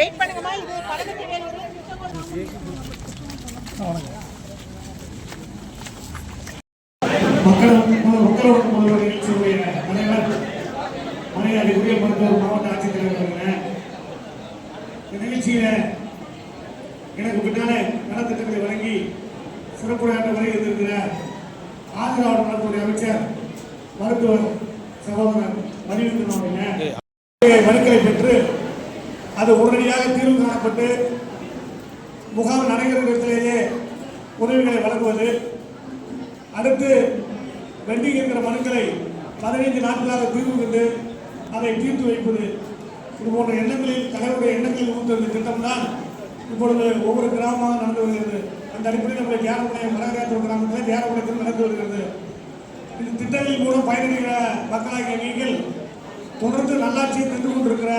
Wait பண்ணுங்கம்மா இது பழக்கத்தை வேலூர் மருத்துவர் மாவட்ட எனக்கு பின்னாலே நலத்திட்டங்களை வழங்கி சிறப்புரையாற்ற வரை இருந்திருக்கிற ஆதரவாளர் நலத்துறை அமைச்சர் மருத்துவர் சகோதரர் மணிவந்தன் அவர்களே. மனுக்களை பெற்று அது உடனடியாக தீர்வு காணப்பட்டு முகாம் நடைபெறும் இடத்திலேயே உதவிகளை வழங்குவது. அடுத்து பெண்டிங் இருக்கிற மனுக்களை பதினைந்து நாட்களாக தீர்வு கண்டு அதை தீர்த்து வைப்பது. இது போன்ற எண்ணங்களில் தலைவருடைய எண்ணங்களில் ஊற்றுவது திட்டம் தான் இப்பொழுது ஒவ்வொரு கிராமமாக நடந்து வருகிறது. அந்த அடிப்படையில் நம்முடைய தியானமுடைய மரகராத்தூர் கிராமத்தில் தியானமுடையத்தில் நடந்து வருகிறது. இந்த திட்டங்களின் மூலம் பயனடைகிற மக்களாகிய நீங்கள் தொடர்ந்து நல்லாட்சியை தந்து கொண்டிருக்கிற